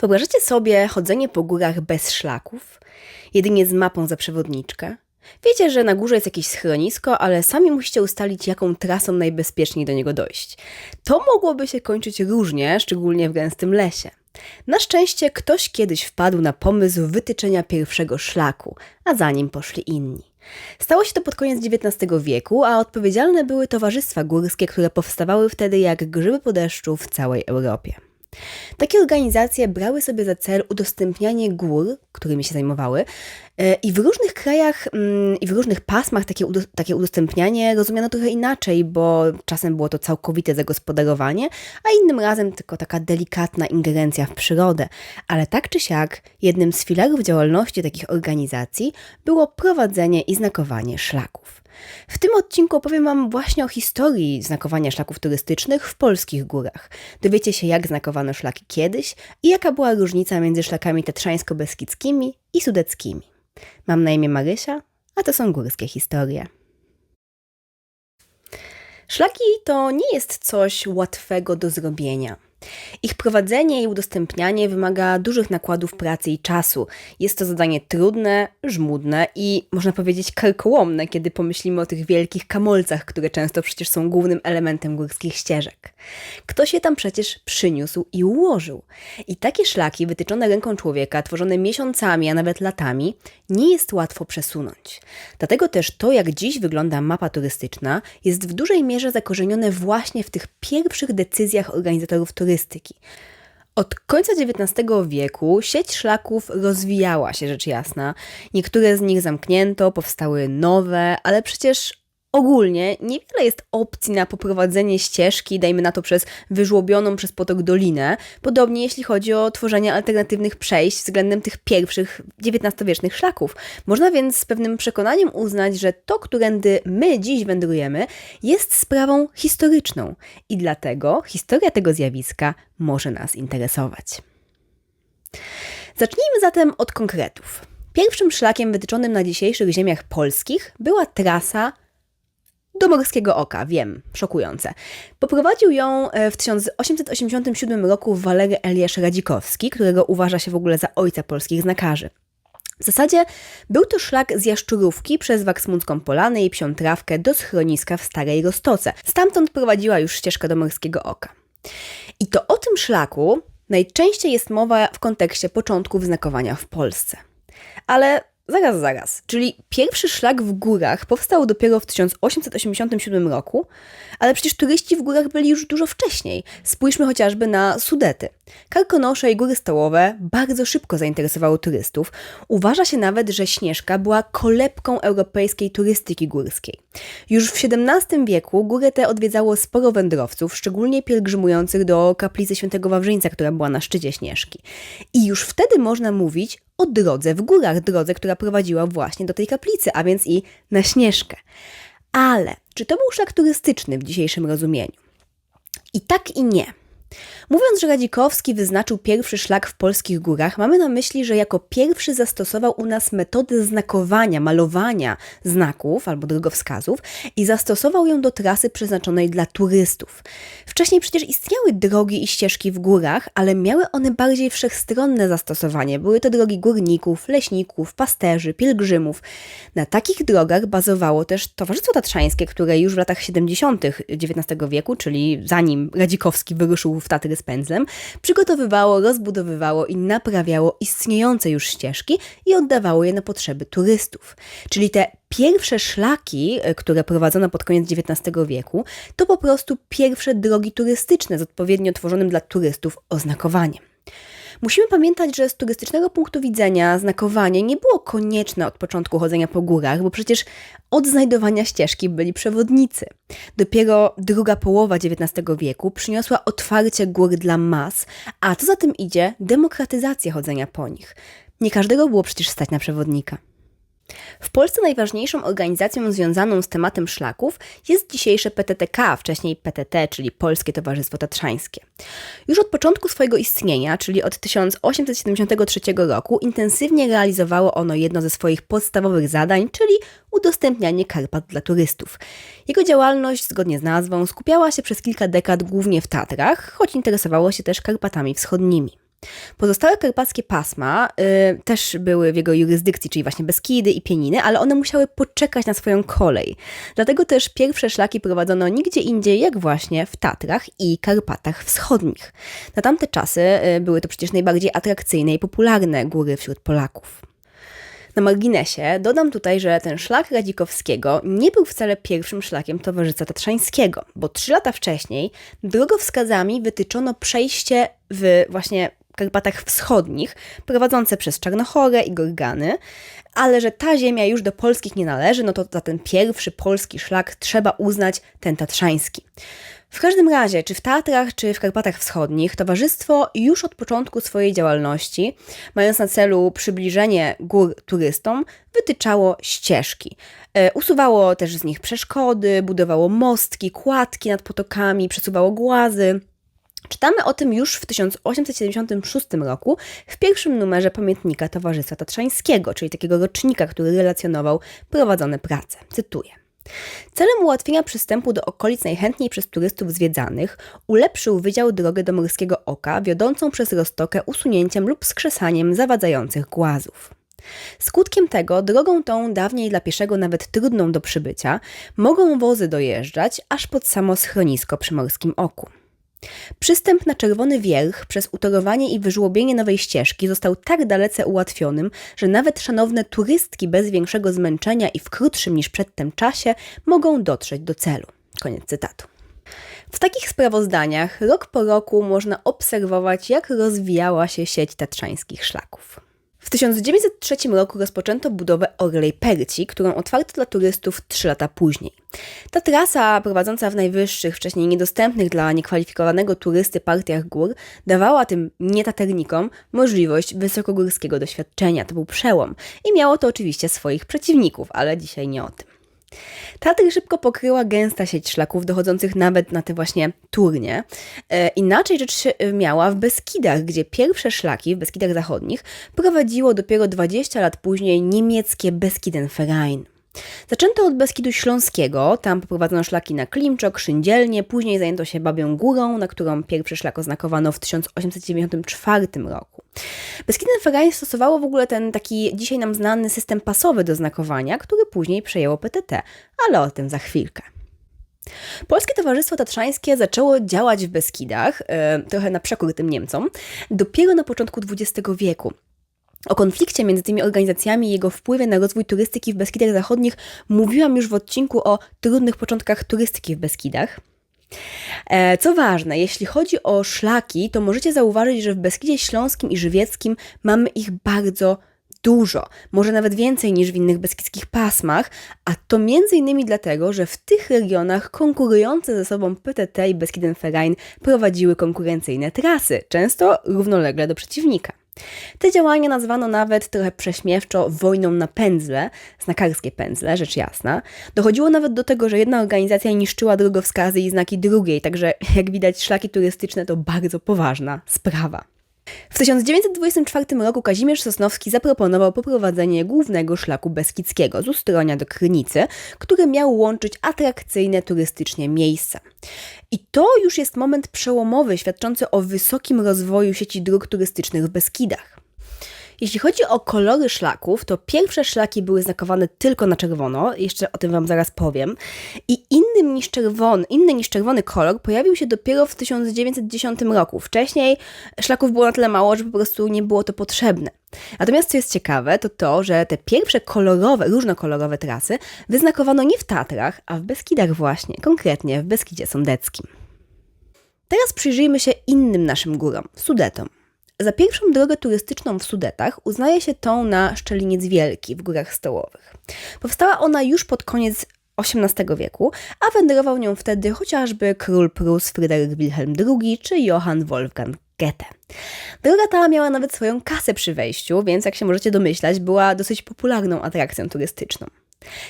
Wyobrażacie sobie chodzenie po górach bez szlaków, jedynie z mapą za przewodniczkę? Wiecie, że na górze jest jakieś schronisko, ale sami musicie ustalić, jaką trasą najbezpieczniej do niego dojść. To mogłoby się kończyć różnie, szczególnie w gęstym lesie. Na szczęście ktoś kiedyś wpadł na pomysł wytyczenia pierwszego szlaku, a za nim poszli inni. Stało się to pod koniec XIX wieku, a odpowiedzialne były towarzystwa górskie, które powstawały wtedy jak grzyby po deszczu w całej Europie. Takie organizacje brały sobie za cel udostępnianie gór, którymi się zajmowały, e, i w różnych krajach mm, i w różnych pasmach takie, takie udostępnianie rozumiano trochę inaczej, bo czasem było to całkowite zagospodarowanie, a innym razem tylko taka delikatna ingerencja w przyrodę. Ale tak czy siak, jednym z filarów działalności takich organizacji było prowadzenie i znakowanie szlaków. W tym odcinku opowiem Wam właśnie o historii znakowania szlaków turystycznych w polskich górach. Dowiecie się, jak znakowano szlaki kiedyś i jaka była różnica między szlakami tatrzańsko-beskidzkimi i sudeckimi. Mam na imię Marysia, a to są górskie historie. Szlaki to nie jest coś łatwego do zrobienia. Ich prowadzenie i udostępnianie wymaga dużych nakładów pracy i czasu. Jest to zadanie trudne, żmudne i można powiedzieć karkołomne, kiedy pomyślimy o tych wielkich kamolcach, które często przecież są głównym elementem górskich ścieżek. Ktoś je tam przecież przyniósł i ułożył. I takie szlaki wytyczone ręką człowieka, tworzone miesiącami, a nawet latami, nie jest łatwo przesunąć. Dlatego też to, jak dziś wygląda mapa turystyczna, jest w dużej mierze zakorzenione właśnie w tych pierwszych decyzjach organizatorów turystyki turystyki. Od końca XIX wieku sieć szlaków rozwijała się, rzecz jasna. Niektóre z nich zamknięto, powstały nowe, ale przecież Ogólnie niewiele jest opcji na poprowadzenie ścieżki, dajmy na to przez wyżłobioną przez potok dolinę, podobnie jeśli chodzi o tworzenie alternatywnych przejść względem tych pierwszych XIX-wiecznych szlaków. Można więc z pewnym przekonaniem uznać, że to, którędy my dziś wędrujemy, jest sprawą historyczną i dlatego historia tego zjawiska może nas interesować. Zacznijmy zatem od konkretów. Pierwszym szlakiem wytyczonym na dzisiejszych ziemiach polskich była trasa do morskiego oka, wiem, szokujące. Poprowadził ją e, w 1887 roku Walery Eliasz Radzikowski, którego uważa się w ogóle za ojca polskich znakarzy. W zasadzie był to szlak z Jaszczurówki przez Waksmuncką Polanę i Psią Trawkę do schroniska w Starej Rostoce. Stamtąd prowadziła już ścieżka do Morskiego Oka. I to o tym szlaku najczęściej jest mowa w kontekście początków znakowania w Polsce. Ale Zaraz, zaraz. Czyli pierwszy szlak w górach powstał dopiero w 1887 roku, ale przecież turyści w górach byli już dużo wcześniej. Spójrzmy chociażby na Sudety. Karkonosze i góry stołowe bardzo szybko zainteresowały turystów. Uważa się nawet, że Śnieżka była kolebką europejskiej turystyki górskiej. Już w XVII wieku górę te odwiedzało sporo wędrowców, szczególnie pielgrzymujących do kaplicy świętego Wawrzyńca, która była na szczycie Śnieżki. I już wtedy można mówić o drodze w górach, drodze, która prowadziła właśnie do tej kaplicy, a więc i na Śnieżkę. Ale czy to był szlak turystyczny w dzisiejszym rozumieniu? I tak i nie. Mówiąc, że Radzikowski wyznaczył pierwszy szlak w polskich górach, mamy na myśli, że jako pierwszy zastosował u nas metodę znakowania, malowania znaków albo drogowskazów i zastosował ją do trasy przeznaczonej dla turystów. Wcześniej przecież istniały drogi i ścieżki w górach, ale miały one bardziej wszechstronne zastosowanie. Były to drogi górników, leśników, pasterzy, pielgrzymów. Na takich drogach bazowało też Towarzystwo Tatrzańskie, które już w latach 70. XIX wieku, czyli zanim Radzikowski wyruszył w Tatry z pędzlem, przygotowywało, rozbudowywało i naprawiało istniejące już ścieżki i oddawało je na potrzeby turystów. Czyli te pierwsze szlaki, e, które prowadzono pod koniec XIX wieku, to po prostu pierwsze drogi turystyczne z odpowiednio tworzonym dla turystów oznakowaniem. Musimy pamiętać, że z turystycznego punktu widzenia znakowanie nie było konieczne od początku chodzenia po górach, bo przecież od znajdowania ścieżki byli przewodnicy. Dopiero druga połowa XIX wieku przyniosła otwarcie gór dla mas, a co za tym idzie demokratyzację chodzenia po nich. Nie każdego było przecież stać na przewodnika. W Polsce najważniejszą organizacją związaną z tematem szlaków jest dzisiejsze PTTK, wcześniej PTT, czyli Polskie Towarzystwo Tatrzańskie. Już od początku swojego istnienia, czyli od 1873 roku, intensywnie realizowało ono jedno ze swoich podstawowych zadań, czyli udostępnianie Karpat dla turystów. Jego działalność, zgodnie z nazwą, skupiała się przez kilka dekad głównie w Tatrach, choć interesowało się też Karpatami Wschodnimi. Pozostałe karpackie pasma y, też były w jego jurysdykcji, czyli właśnie Beskidy i Pieniny, ale one musiały poczekać na swoją kolej. Dlatego też pierwsze szlaki prowadzono nigdzie indziej, jak właśnie w Tatrach i Karpatach Wschodnich. Na tamte czasy y, były to przecież najbardziej atrakcyjne i popularne góry wśród Polaków. Na marginesie dodam tutaj, że ten szlak Radzikowskiego nie był wcale pierwszym szlakiem Towarzystwa Tatrzańskiego, bo trzy lata wcześniej drogowskazami wytyczono przejście w właśnie Karpatach Wschodnich, prowadzące przez Czarnochorę i Gorgany, ale że ta ziemia już do polskich nie należy, no to za ten pierwszy polski szlak trzeba uznać ten tatrzański. W każdym razie, czy w Tatrach, czy w Karpatach Wschodnich, towarzystwo już od początku swojej działalności, mając na celu przybliżenie gór turystom, wytyczało ścieżki. E, usuwało też z nich przeszkody, budowało mostki, kładki nad potokami, przesuwało głazy. Czytamy o tym już w 1876 roku w pierwszym numerze pamiętnika Towarzystwa Tatrzańskiego, czyli takiego rocznika, który relacjonował prowadzone prace. Cytuję. Celem ułatwienia przystępu do okolic najchętniej przez turystów zwiedzanych ulepszył Wydział Drogę do Morskiego Oka, wiodącą przez Roztokę usunięciem lub skrzesaniem zawadzających głazów. Skutkiem tego drogą tą, dawniej dla pieszego nawet trudną do przybycia, mogą wozy dojeżdżać aż pod samo schronisko przy Morskim Oku. Przystęp na Czerwony Wierch przez utorowanie i wyżłobienie nowej ścieżki został tak dalece ułatwionym, że nawet szanowne turystki bez większego zmęczenia i w krótszym niż przedtem czasie mogą dotrzeć do celu. Koniec cytatu. W takich sprawozdaniach rok po roku można obserwować, jak rozwijała się sieć tatrzańskich szlaków. W 1903 roku rozpoczęto budowę Orlej Perci, którą otwarto dla turystów trzy lata później. Ta trasa prowadząca w najwyższych, wcześniej niedostępnych dla niekwalifikowanego turysty partiach gór dawała tym nietaternikom możliwość wysokogórskiego doświadczenia. To był przełom i miało to oczywiście swoich przeciwników, ale dzisiaj nie o tym. Tatry szybko pokryła gęsta sieć szlaków dochodzących nawet na te właśnie turnie. E, inaczej rzecz się miała w Beskidach, gdzie pierwsze szlaki w Beskidach Zachodnich prowadziło dopiero 20 lat później niemieckie Beskidenverein. Zaczęto od Beskidu Śląskiego, tam poprowadzono szlaki na Klimczok, Szyndzielnie, później zajęto się Babią Górą, na którą pierwszy szlak oznakowano w 1894 roku. Beskidenverein stosowało w ogóle ten taki dzisiaj nam znany system pasowy do znakowania, który później przejęło PTT, ale o tym za chwilkę. Polskie Towarzystwo Tatrzańskie zaczęło działać w Beskidach, e, trochę na przekór tym Niemcom, dopiero na początku XX wieku. O konflikcie między tymi organizacjami i jego wpływie na rozwój turystyki w Beskidach Zachodnich mówiłam już w odcinku o trudnych początkach turystyki w Beskidach. E, co ważne, jeśli chodzi o szlaki, to możecie zauważyć, że w Beskidzie Śląskim i Żywieckim mamy ich bardzo dużo, może nawet więcej niż w innych beskidzkich pasmach, a to innymi dlatego, że w tych regionach konkurujące ze sobą PTT i Beskidenverein prowadziły konkurencyjne trasy, często równolegle do przeciwnika. Te działania nazwano nawet trochę prześmiewczo wojną na pędzle, znakarskie pędzle, rzecz jasna. Dochodziło nawet do tego, że jedna organizacja niszczyła drogowskazy i znaki drugiej, także jak widać szlaki turystyczne to bardzo poważna sprawa. W 1924 roku Kazimierz Sosnowski zaproponował poprowadzenie głównego szlaku beskidzkiego z Ustronia do Krynicy, który miał łączyć atrakcyjne turystycznie miejsca. I to już jest moment przełomowy świadczący o wysokim rozwoju sieci dróg turystycznych w Beskidach. Jeśli chodzi o kolory szlaków, to pierwsze szlaki były znakowane tylko na czerwono, jeszcze o tym Wam zaraz powiem. I innym niż czerwony, inny niż czerwony kolor pojawił się dopiero w 1910 roku. Wcześniej szlaków było na tyle mało, że po prostu nie było to potrzebne. Natomiast co jest ciekawe, to to, że te pierwsze kolorowe, różnokolorowe trasy wyznakowano nie w Tatrach, a w Beskidach właśnie, konkretnie w Beskidzie Sądeckim. Teraz przyjrzyjmy się innym naszym górom, Sudetom. Za pierwszą drogę turystyczną w Sudetach uznaje się tą na Szczeliniec Wielki w Górach Stołowych. Powstała ona już pod koniec XVIII wieku, a wędrował nią wtedy chociażby król Prus Fryderyk Wilhelm II czy Johann Wolfgang Goethe. Droga ta miała nawet swoją kasę przy wejściu, więc jak się możecie domyślać, była dosyć popularną atrakcją turystyczną.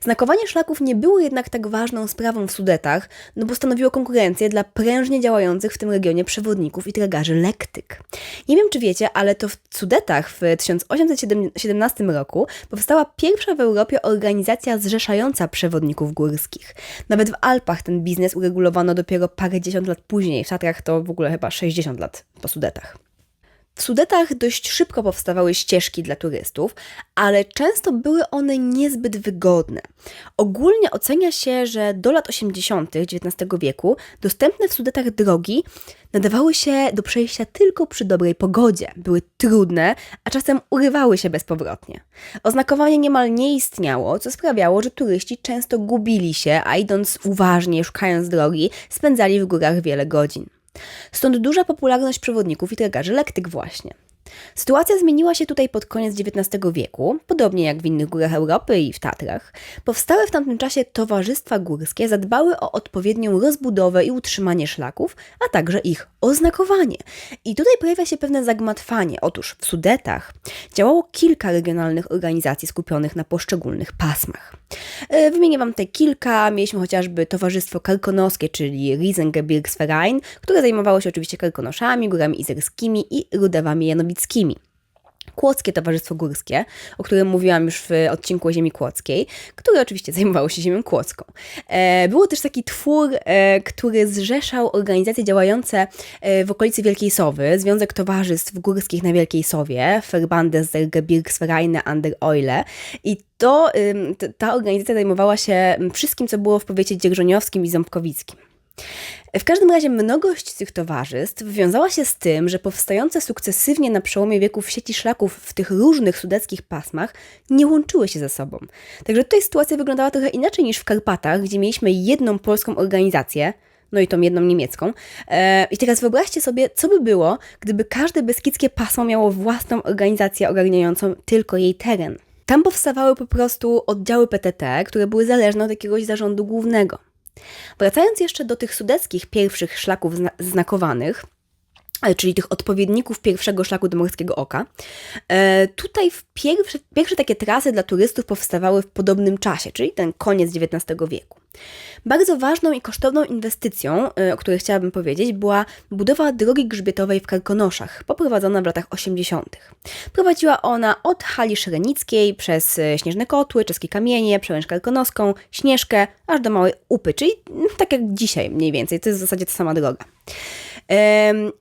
Znakowanie szlaków nie było jednak tak ważną sprawą w Sudetach, no bo stanowiło konkurencję dla prężnie działających w tym regionie przewodników i tragarzy lektyk. Nie wiem, czy wiecie, ale to w Sudetach w 1817 roku powstała pierwsza w Europie organizacja zrzeszająca przewodników górskich. Nawet w Alpach ten biznes uregulowano dopiero parędziesiąt lat później, w Tatrach to w ogóle chyba 60 lat po Sudetach. W Sudetach dość szybko powstawały ścieżki dla turystów, ale często były one niezbyt wygodne. Ogólnie ocenia się, że do lat 80. XIX wieku dostępne w Sudetach drogi nadawały się do przejścia tylko przy dobrej pogodzie. Były trudne, a czasem urywały się bezpowrotnie. Oznakowanie niemal nie istniało, co sprawiało, że turyści często gubili się, a idąc uważnie, szukając drogi, spędzali w górach wiele godzin. Stąd duża popularność przewodników i tragarzy lektyk właśnie. Sytuacja zmieniła się tutaj pod koniec XIX wieku, podobnie jak w innych górach Europy i w Tatrach. Powstałe w tamtym czasie towarzystwa górskie zadbały o odpowiednią rozbudowę i utrzymanie szlaków, a także ich oznakowanie. I tutaj pojawia się pewne zagmatwanie. Otóż w Sudetach działało kilka regionalnych organizacji skupionych na poszczególnych pasmach. E, wymienię Wam te kilka. Mieliśmy chociażby Towarzystwo Karkonoskie, czyli Riesengebirgsverein, które zajmowało się oczywiście karkonoszami, górami izerskimi i rudawami janowickimi. Kłodzkie Towarzystwo Górskie, o którym mówiłam już w odcinku o ziemi kłodzkiej, które oczywiście zajmowało się ziemią kłodzką. E, było też taki twór, e, który zrzeszał organizacje działające w okolicy Wielkiej Sowy, Związek Towarzystw Górskich na Wielkiej Sowie, Verbandes der Gebirgsvereine an der Eule i to, ta organizacja zajmowała się wszystkim, co było w powiecie dzierżoniowskim i ząbkowickim. W każdym razie mnogość tych towarzystw wiązała się z tym, że powstające sukcesywnie na przełomie wieków sieci szlaków w tych różnych sudeckich pasmach nie łączyły się ze sobą. Także tutaj sytuacja wyglądała trochę inaczej niż w Karpatach, gdzie mieliśmy jedną polską organizację, no i tą jedną niemiecką. E, I teraz wyobraźcie sobie, co by było, gdyby każde beskidzkie pasmo miało własną organizację ogarniającą tylko jej teren. Tam powstawały po prostu oddziały PTT, które były zależne od jakiegoś zarządu głównego. Wracając jeszcze do tych sudeckich pierwszych szlaków zna znakowanych, czyli tych odpowiedników pierwszego szlaku do Morskiego Oka. E, tutaj pierwsze, pierwsze takie trasy dla turystów powstawały w podobnym czasie, czyli ten koniec XIX wieku. Bardzo ważną i kosztowną inwestycją, y, o której chciałabym powiedzieć, była budowa drogi grzbietowej w Karkonoszach, poprowadzona w latach 80. Prowadziła ona od hali szrenickiej przez Śnieżne Kotły, Czeskie Kamienie, Przełęcz Karkonoską, Śnieżkę, aż do Małej Upy, czyli mm, tak jak dzisiaj mniej więcej, to jest w zasadzie ta sama droga.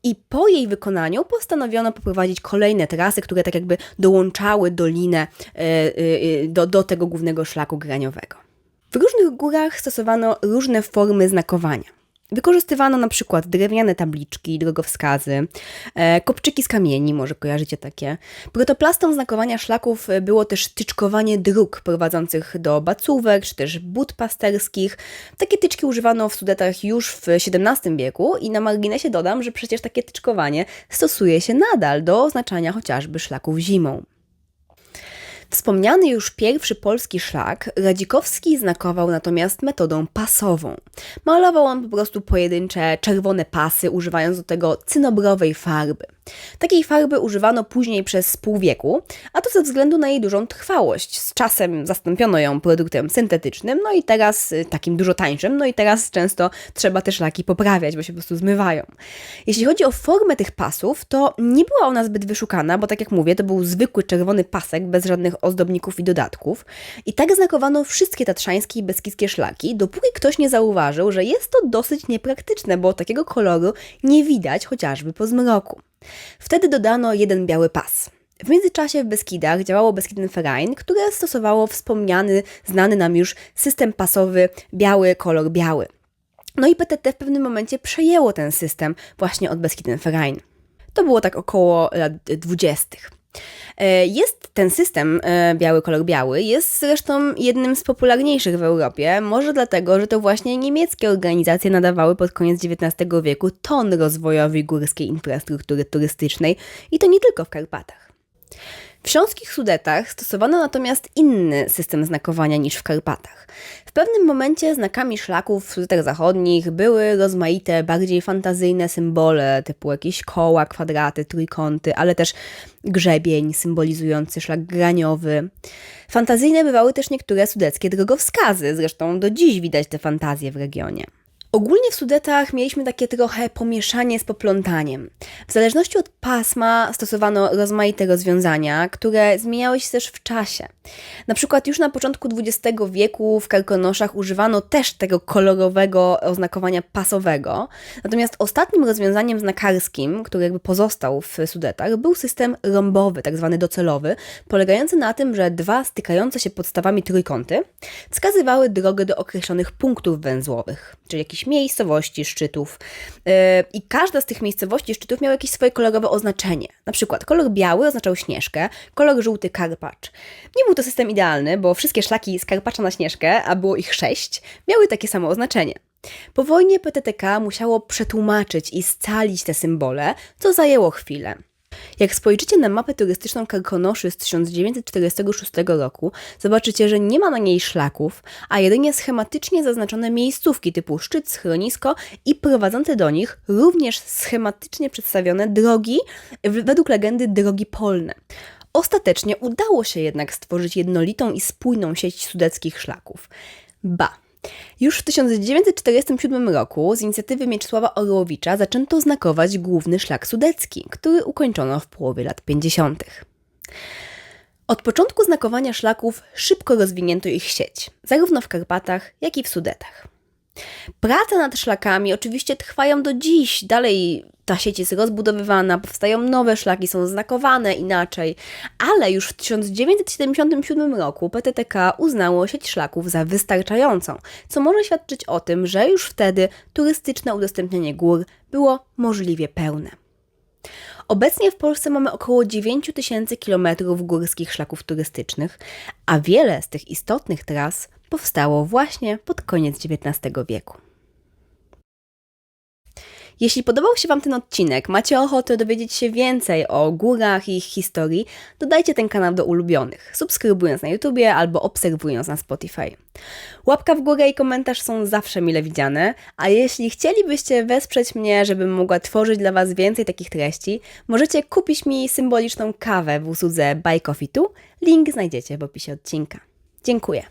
I po jej wykonaniu postanowiono poprowadzić kolejne trasy, które tak jakby dołączały dolinę y, do, do tego głównego szlaku graniowego. W różnych górach stosowano różne formy znakowania. Wykorzystywano na przykład drewniane tabliczki, drogowskazy, e, kopczyki z kamieni, może kojarzycie takie. Protoplastą znakowania szlaków było też tyczkowanie dróg prowadzących do bacówek, czy też but pasterskich. Takie tyczki używano w Sudetach już w XVII wieku i na marginesie dodam, że przecież takie tyczkowanie stosuje się nadal do oznaczania chociażby szlaków zimą. Wspomniany już pierwszy polski szlak Radzikowski znakował natomiast metodą pasową. Malował on po prostu pojedyncze czerwone pasy, używając do tego cynobrowej farby. Takiej farby używano później przez pół wieku, a to ze względu na jej dużą trwałość. Z czasem zastąpiono ją produktem syntetycznym, no i teraz y, takim dużo tańszym, no i teraz często trzeba te szlaki poprawiać, bo się po prostu zmywają. Jeśli chodzi o formę tych pasów, to nie była ona zbyt wyszukana, bo tak jak mówię, to był zwykły czerwony pasek bez żadnych ozdobników i dodatków. I tak znakowano wszystkie tatrzańskie i beskidzkie szlaki, dopóki ktoś nie zauważył, że jest to dosyć niepraktyczne, bo takiego koloru nie widać chociażby po zmroku. Wtedy dodano jeden biały pas. W międzyczasie w Beskidach działało Beskiden które stosowało wspomniany, znany nam już system pasowy biały, kolor biały. No i PTT w pewnym momencie przejęło ten system właśnie od Beskiden To było tak około lat 20. E, jest ten system e, biały kolor biały, jest zresztą jednym z popularniejszych w Europie, może dlatego, że to właśnie niemieckie organizacje nadawały pod koniec XIX wieku ton rozwojowi górskiej infrastruktury turystycznej i to nie tylko w Karpatach. W śląskich Sudetach stosowano natomiast inny system znakowania niż w Karpatach. W pewnym momencie znakami szlaków w Sudetach Zachodnich były rozmaite, bardziej fantazyjne symbole, typu jakieś koła, kwadraty, trójkąty, ale też grzebień symbolizujący szlak graniowy. Fantazyjne bywały też niektóre sudeckie drogowskazy, zresztą do dziś widać te fantazje w regionie. Ogólnie w Sudetach mieliśmy takie trochę pomieszanie z poplątaniem. W zależności od pasma stosowano rozmaite rozwiązania, które zmieniały się też w czasie. Na przykład już na początku XX wieku w karkonoszach używano też tego kolorowego oznakowania pasowego, natomiast ostatnim rozwiązaniem znakarskim, który jakby pozostał w Sudetach, był system rąbowy, tak zwany docelowy, polegający na tym, że dwa stykające się podstawami trójkąty wskazywały drogę do określonych punktów węzłowych, czyli miejscowości, szczytów. Yy, I każda z tych miejscowości, szczytów miała jakieś swoje kolorowe oznaczenie. Na przykład kolor biały oznaczał śnieżkę, kolor żółty karpacz. Nie był to system idealny, bo wszystkie szlaki z karpacza na śnieżkę, a było ich sześć, miały takie samo oznaczenie. Po wojnie PTTK musiało przetłumaczyć i scalić te symbole, co zajęło chwilę. Jak spojrzycie na mapę turystyczną Karkonoszy z 1946 roku, zobaczycie, że nie ma na niej szlaków, a jedynie schematycznie zaznaczone miejscówki typu szczyt, schronisko i prowadzące do nich również schematycznie przedstawione drogi, według legendy drogi polne. Ostatecznie udało się jednak stworzyć jednolitą i spójną sieć sudeckich szlaków. Ba! Już w 1947 roku z inicjatywy Mieczysława Orłowicza zaczęto znakować główny szlak sudecki, który ukończono w połowie lat 50. Od początku znakowania szlaków szybko rozwinięto ich sieć, zarówno w Karpatach, jak i w Sudetach. Prace nad szlakami oczywiście trwają do dziś. Dalej ta sieć jest rozbudowywana, powstają nowe szlaki, są znakowane inaczej, ale już w 1977 roku PTTK uznało sieć szlaków za wystarczającą, co może świadczyć o tym, że już wtedy turystyczne udostępnienie gór było możliwie pełne. Obecnie w Polsce mamy około 9 tysięcy kilometrów górskich szlaków turystycznych, a wiele z tych istotnych tras powstało właśnie pod koniec XIX wieku. Jeśli podobał się Wam ten odcinek, macie ochotę dowiedzieć się więcej o górach i ich historii, dodajcie ten kanał do ulubionych, subskrybując na YouTubie albo obserwując na Spotify. Łapka w górę i komentarz są zawsze mile widziane, a jeśli chcielibyście wesprzeć mnie, żebym mogła tworzyć dla Was więcej takich treści, możecie kupić mi symboliczną kawę w usłudze Buy Coffee Tu. Link znajdziecie w opisie odcinka. Dziękuję.